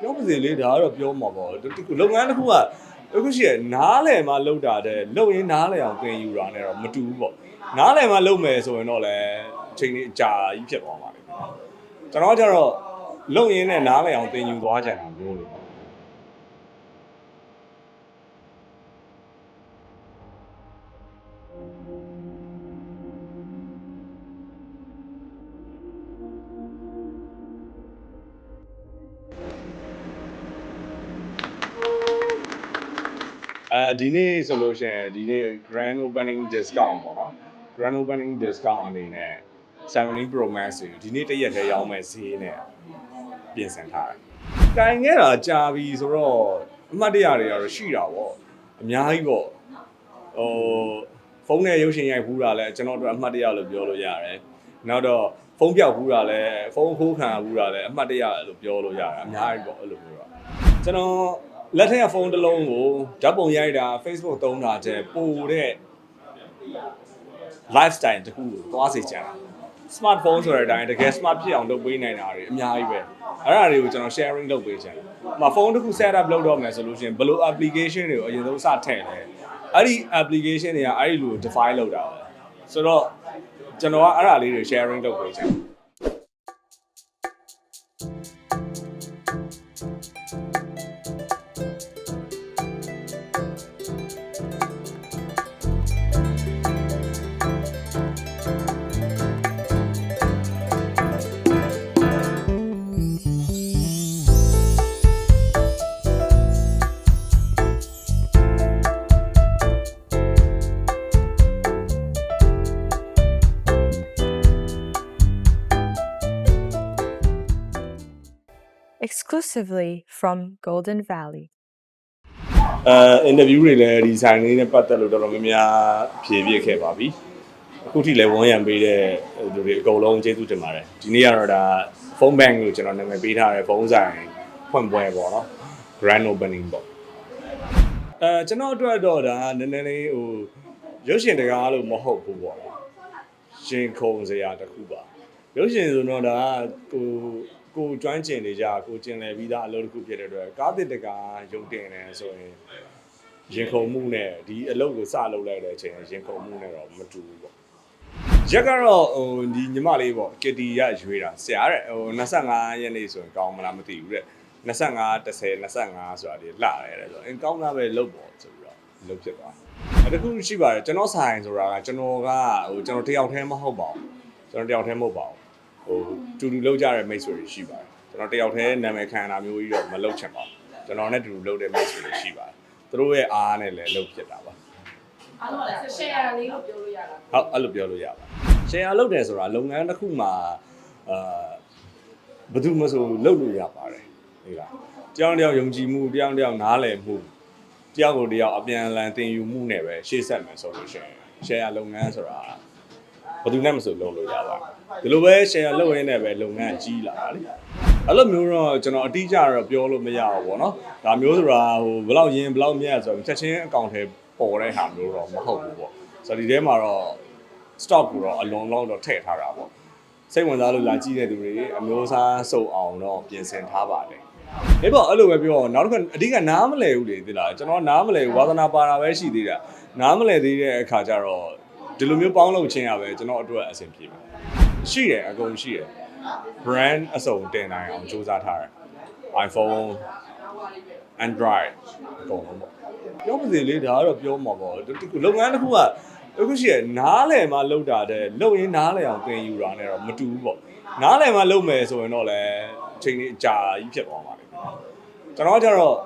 ပြောပါစေလေဒါကတော့ပြောမှာပေါ့ဒီခုလုပ်ငန်းတစ်ခုကအခုရှိရနားလည်မှလုပ်တာတဲ့လုပ်ရင်းနားလည်အောင်သင်ယူတာနဲ့တော့မတူဘူးပေါ့နားလည်မှလုပ်မယ်ဆိုရင်တော့လည်းအချိန်ကြီးအကြာကြီးဖြစ်သွားပါလိမ့်မယ်ကျွန်တော်ကကျတော့လုပ်ရင်းနဲ့နားလည်အောင်သင်ယူသွားကြတာမျိုးလေ အဲဒီနေ့ဆိုလို့ရှိရင်ဒီနေ့ grand opening discount ပေါ့နော် grand opening discount အနေနဲ့70 Pro Max ကိုဒီနေ့တစ်ရက်တည်းရောင်းမဲ့ဈေးနဲ့ပြင်ဆင်ထားတယ်။တိုင်ခဲ့တာကြာပြီဆိုတော့အမှတ်တရတွေကတော့ရှိတာပေါ့အများကြီးပေါ့ဟိုဖုန်းနဲ့ရုပ်ရှင်ရိုက်ဖူးတာလဲကျွန်တော်တို့အမှတ်တရလို့ပြောလို့ရတယ်။နောက်တော့ဖုန်းပြောက်ဖူးတာလဲဖုန်းခိုးခံဖူးတာလဲအမှတ်တရလို့ပြောလို့ရတယ်အများကြီးပေါ့အဲ့လိုမျိုးတော့ကျွန်တော် လက်ထက်ကဖုန်းတစ်လုံးကိုဓာတ်ပုံရိုက်တာ Facebook သုံးတာတဲ့ပိုတဲ့ lifestyle တခုကိုသွားစေချင်တာ smartphone ဆိုတဲ့အတိုင်းတကယ် smart ဖြစ်အောင်လုပ်ပေးနိုင်တာတွေအများကြီးပဲအဲ့ဒါတွေကိုကျွန်တော် sharing လုပ်ပေးချင်တယ်။မဖုန်းတစ်ခု set up လုပ်တော့မယ်ဆိုလို့ရှိရင်ဘယ်လို application တွေကိုအရင်ဆုံးစထည့်လဲအဲ့ဒီ application တွေကအဲ့ဒီလို define လုပ်တာပဲဆိုတော့ကျွန်တော်ကအဲ့ဒါလေးတွေ sharing လုပ်ပေးချင်တယ် exclusively from Golden Valley. အဲအင်တာဗျူးတွေလည်းဒီဆိုင်လေးနဲ့ပတ်သက်လို့တော်တော်များများဖြေပြခဲ့ပါပြီအခုထိလည်းဝန်းရံပေးတဲ့လူတွေအကုန်လုံးကျေးဇူးတင်ပါတယ်ဒီနေ့ကတော့ဒါ phone bank လို့ကျွန်တော်နာမည်ပေးထားတဲ့ဖုန်းဆိုင်ဖွင့်ပွဲပေါ့နော် grand opening ပေါ့အဲကျွန်တော်အတွက်တော့ဒါနည်းနည်းလေးဟိုရုပ်ရှင်တကားလို့မဟုတ်ဘူးပေါ့ရှင်ခုံစရာတစ်ခုပါရုပ်ရှင်ဆိုတော့ဒါကို ကိုကျွမ်းကျင်နေကြကိုကျင်လည်ပြီးသားအလုပ်တစ်ခုဖြစ်တဲ့အတွက်ကားတစ်တကားရုပ်တင်နေဆိုရင်ရင်ခုန်မှုနဲ့ဒီအလုပ်ကိုစလုပ်လိုက်တဲ့အချိန်ရင်ခုန်မှုနဲ့တော့မတူဘူးပေါ့ရက်ကတော့ဟိုဒီညီမလေးပေါ့ကတီရရွေးတာဆရာတဲ့ဟို25ရက်နေ့ဆိုရင်ကောင်းမလားမသိဘူးတဲ့25 30 25ဆိုတာဒီလှတယ်တဲ့ဆိုအင်းကောင်းတာပဲလုပ်ပေါ့ဆိုပြီးတော့လုပ်ဖြစ်သွားတယ်တခုရှိပါတယ်ကျွန်တော်ဆိုင်ဆိုတာကကျွန်တော်ကဟိုကျွန်တော်တယောက်တည်းမဟုတ်ပါဘူးကျွန်တော်တယောက်တည်းမဟုတ်ပါဘူး ဟိုတူတူလုပ်ကြတဲ့မိတ်ဆွေတွေရှိပါတယ်ကျွန်တော်တယောက်တည်းနာမည်ခံတာမျိုးကြီးတော့မလုပ်ချင်ပါဘူးကျွန်တော်နဲ့တူတူလုပ်တဲ့မိတ်ဆွေတွေရှိပါတယ်သူတို့ရဲ့အားနဲ့လည်းလုပ်ဖြစ်တာပါအားလုံးကလည်း share လေးလို့ပြောလို့ရတာဟုတ်အဲ့လိုပြောလို့ရပါရှယ်ယာလုပ်တယ်ဆိုတာလုပ်ငန်းတစ်ခုမှာအာဘယ်သူမှဆိုလုပ်လို့ရပါတယ်ဒီလားတယောက်တစ်ယောက်ယုံကြည်မှုတယောက်တစ်ယောက်နားလည်မှုတယောက်ကိုတယောက်အပြန်အလှန်သင်ယူမှုနဲ့ပဲရှေ့ဆက်မယ်ဆိုလို့ရှိရင်ရှယ်ယာလုပ်ငန်းဆိုတာ ဘယ်သူနဲ့မှဆိုလုပ်လို့ရပါတယ်ဒီလိုပဲရှယ်ယာလုပ်ရင်းနဲ့ပဲလုပ်ငန်းကြီးလာတာလေအဲ့လိုမျိုးတော့ကျွန်တော်အတိအကျတော့ပြောလို့မရဘူးပေါ့နော်ဒါမျိုးဆိုတာဟိုဘယ်လောက်ရင်းဘယ်လောက်မြတ်ဆိုတော့ချက်ချင်းအကောင့်ထဲပေါ်တဲ့ဟာမျိုးတော့မဟုတ်ဘူးပေါ့ဆိုတော့ဒီထဲမှာတော့ stock ကိုတော့အလွန်လုံးတော့ထည့်ထားတာပေါ့စိတ်ဝင်စားလို့လာကြည့်တဲ့သူတွေအမျိုးအစားစုံအောင်တော့ပြင်ဆင်ထားပါတယ်ဒီပေါ့အဲ့လိုပဲပြောတော့နောက်တစ်ခါအဓိကနားမလဲဘူးလေသိလားကျွန်တော်နားမလဲဘူးဝါသနာပါတာပဲရှိသေးတာနားမလဲသေးတဲ့အခါကျတော့ ဒီလိုမျိုးပေါင်းလုပ်ခြင်းရပဲကျွန်တော်အတွက်အဆင်ပြေပါရှိတယ်အကုန်ရှိတယ် brand အစုံတင်နိုင်အောင်စူးစမ်းထားတယ် iPhone Android အကုန်လုံးပေါ့ပြောပါစေလေဒါကတော့ပြောမှာပေါ့ဒီခုလုပ်ငန်းတစ်ခုကအခုရှိရနားလည်မှလုပ်တာတဲ့လုပ်ရင်းနားလည်အောင်သင်ယူတာနဲ့တော့မတူဘူးပေါ့နားလည်မှလုပ်မယ်ဆိုရင်တော့လည်းအချိန်ကြီးအကြာကြီးဖြစ်သွားပါလိမ့်မယ်ကျွန်တော်ကကျတော့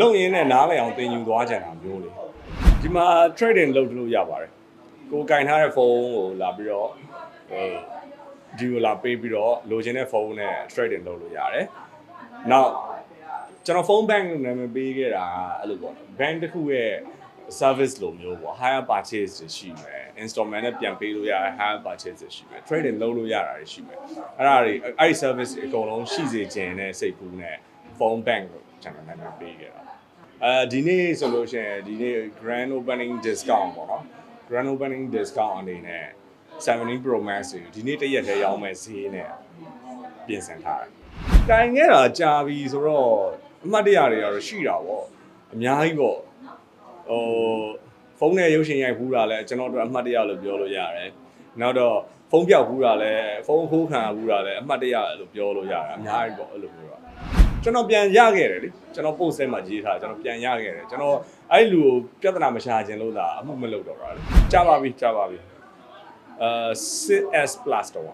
လုပ်ရင်းနဲ့နားလည်အောင်သင်ယူသွားကြတာမျိုးလေဒီမှာ trading လုပ်လို့ရပါတယ် ကိုကင်ထားတဲ့ဖုန်းကိုလာပြီးတော့ဟိုဒီကိုလာပေးပြီးတော့လိုချင်တဲ့ဖုန်းနဲ့ trading လုပ်လို့ရတယ်နောက်ကျွန်တော်ဖုန်း bank လို့နာမည်ပေးခဲ့တာအဲ့လိုပေါ့ bank တစ်ခုရဲ့ service လိုမျိုးပေါ့ higher purchase တွေရှိမယ် installment နဲ့ပြန်ပေးလို့ရတယ် higher purchase တွေရှိမယ် trading လုပ်လို့ရတာတွေရှိမယ်အဲ့ဒါတွေအဲ့ဒီ service တွေအကုန်လုံးရှိစေခြင်းနဲ့စိတ်ကူးနဲ့ဖုန်း bank လို့ကျွန်တော်နာမည်ပေးခဲ့တာအဲဒီနေ့ဆိုလို့ရှိရင်ဒီနေ့ grand opening discount ပေါ့နော် grand opening discount အနေနဲ့70 Pro Max ကိုဒီနေ့တစ်ရက်တည်းရောင်းမယ်ဈေးနဲ့ပြင်ဆင်ထားတယ်တိုင်ခဲ့တာကြာပြီဆိုတော့အမှတ်တရတွေကတော့ရှိတာပေါ့အများကြီးပေါ့ဟိုဖုန်းနဲ့ရုပ်ရှင်ရိုက်ဘူးတာလဲကျွန်တော်တို့အမှတ်တရလို့ပြောလို့ရတယ်နောက်တော့ဖုန်းပြောက်ဘူးတာလဲဖုန်းခိုးခံဘူးတာလဲအမှတ်တရလို့ပြောလို့ရတယ်အများကြီးပေါ့အဲ့လိုမျိုးတော့ကျွန်တော်ပြန်ရခဲ့တယ်လေကျွန်တော် post ထဲမှာရေးထားကျွန်တော်ပြန်ရခဲ့တယ်ကျွန်တော်အဲ့လူကိုပြဿနာမရှာခြင်းလို့သာအမှုမလုပ်တော့တာလေကြာပါပြီကြာပါပြီအဲ 6s plus တော့ဟု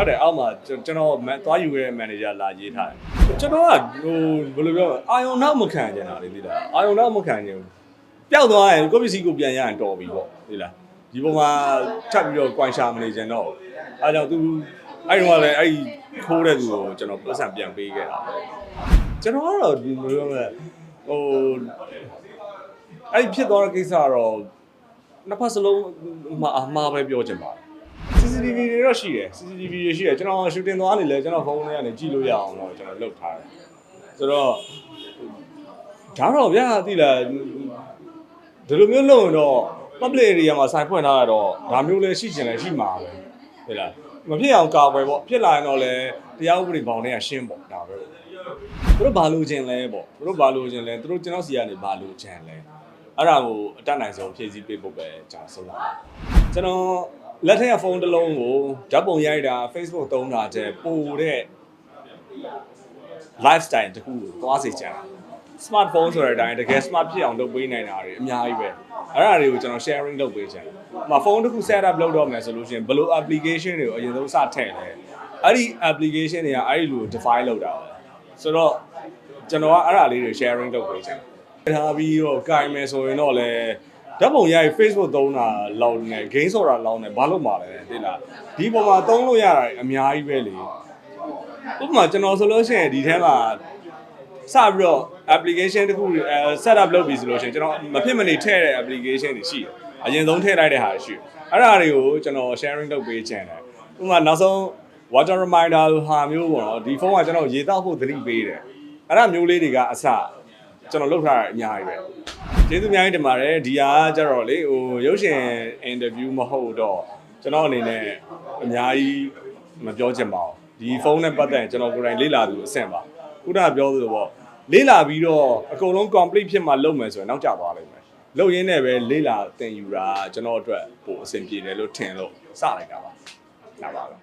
တ်တယ်အောက်မှာကျွန်ကျွန်တော်မန်သွားယူခဲ့တဲ့ manager လာရေးထားတယ်ကျွန်တော်ကဟိုဘယ်လိုပြောမလဲအာယုံနောက်မခံကြတာလေသိလားအာယုံနောက်မခံကြဘူးပျောက်သွားရင်ကိုယ့်ပစ္စည်းကိုပြန်ရရင်တော်ပြီပေါ့သိလားဒီပုံမှာထပ်ပြီးတော့ကွိုင်ရှာမနေကြတော့အဲကြောင့် तू အဲ့တော့လည်းအဲ့ခိုးတဲ့သူကိုကျွန်တော်ပတ်စံပြန်ပေးခဲ့တာပေါ့ကျွန်တော်ကတော့ဒီဘယ်လိုပြောမလဲဟို အဲ့ဖြစ်သွားတဲ့ကိစ္စကတော့နှစ်ဖက်စလုံးမှာအမှားပဲပြောချင်ပါတယ် CCTV တွေတော့ရှိတယ် CCTV တွေရှိတယ်ကျွန်တော် shooting သွားနေလဲကျွန်တော်ဖုန်းထဲကနေကြည့်လို့ရအောင်တော့ကျွန်တော်လုပ်ထားတယ်ဆိုတော့ဒါတော့ဗျာသိလားဒီလိုမျိုးလုပ်ရင်တော့ public area မှာဆိုင်ဖွင့်ထားတာတော့ဒါမျိုးလည်းရှိချင်လည်းရှိမှာပဲသိလားမဖြစ်အောင်ကာကွယ်ပေါ့ဖြစ်လာရင်တော့လည်းတရားဥပဒေဘောင်တွေကရှင်းပေါ့ဒါပဲသူတို့ဘာလို့ခြင်းလဲပေါ့သူတို့ဘာလို့ခြင်းလဲသူတို့ကျွန်တော်စီကနေဘာလို့ခြင်းလဲ အဲ့ဒါကိုအတတ်နိုင်ဆုံးဖြည့်ဆည်းပေးဖို့ပဲကျွန်တော်ဆုံးတာကျွန်တော်လက်ထက်ကဖုန်းတစ်လုံးကိုဓာတ်ပုံရိုက်တာ Facebook သုံးတာတဲ့ပိုတဲ့ lifestyle တခုကိုသွားစေချင်တာ smartphone ဆိုတဲ့အတိုင်းတကယ် smart ဖြစ်အောင်လုပ်ပေးနိုင်တာတွေအများကြီးပဲအဲ့ဒါတွေကိုကျွန်တော် sharing လုပ်ပေးချင်တယ်။ဟိုဖုန်းတစ်ခု set up လုပ်တော့မယ်ဆိုလို့ရှိရင်ဘယ်လို application တွေကိုအရင်ဆုံးစထည့်လဲ။အဲ့ဒီ application တွေကအဲ့ဒီလို define လုပ်တာပဲ။ဆိုတော့ကျွန်တော်ကအဲ့ဒါလေးတွေ sharing လုပ်ပေးချင်တယ်။ ထားပြီးတော့ကင်မယ်ဆိုရင်တော့လေဓာတ်ပုံရိုက် Facebook သုံးတာလောက်နေ game ဆိုတာလောက်နေဘာလို့မှလဲသိလားဒီပုံမှာသုံးလို့ရတာအများကြီးပဲလေဥပမာကျွန်တော်ဆိုလို့ရှိရင်ဒီထဲမှာစပြီးတော့ application တခုအဲ set up လုပ်ပြီဆိုလို့ရှိရင်ကျွန်တော်မဖြစ်မနေထည့်တဲ့ application တွေရှိတယ်အရင်ဆုံးထည့်လိုက်တဲ့ဟာတွေရှိတယ်အဲ့ဒါတွေကိုကျွန်တော် sharing လုပ်ပေးချင်တယ်ဥပမာနောက်ဆုံး water reminder လို့ဟာမျိုးပေါ့နော်ဒီဖုန်းကကျွန်တော်ရေတောက်ဖို့သတိပေးတယ်အဲ့ဒါမျိုးလေးတွေကအစ ကျွန်တော်လုပ်ထားတာအများကြီးပဲကျေးဇူးအများကြီးတင်ပါတယ်ဒီဟာကကျတော့လေဟိုရုပ်ရှင် interview မဟုတ်တော့ကျွန်တော်အနေနဲ့အများကြီးမပြောချင်ပါဘူးဒီဖုန်းနဲ့ပတ်သက်ရင်ကျွန်တော်ကိုယ်တိုင်လေ့လာသူအဆင့်ပါခုနကပြောသလိုပေါ့လေ့လာပြီးတော့အကုန်လုံး complete ဖြစ်မှလုပ်မယ်ဆိုရင်နောက်ကျသွားလိမ့်မယ်လုပ်ရင်းနဲ့ပဲလေ့လာသင်ယူတာကျွန်တော်အတွက်ပိုအဆင်ပြေတယ်လို့ထင်လို့စလိုက်တာပါဒါပါပဲ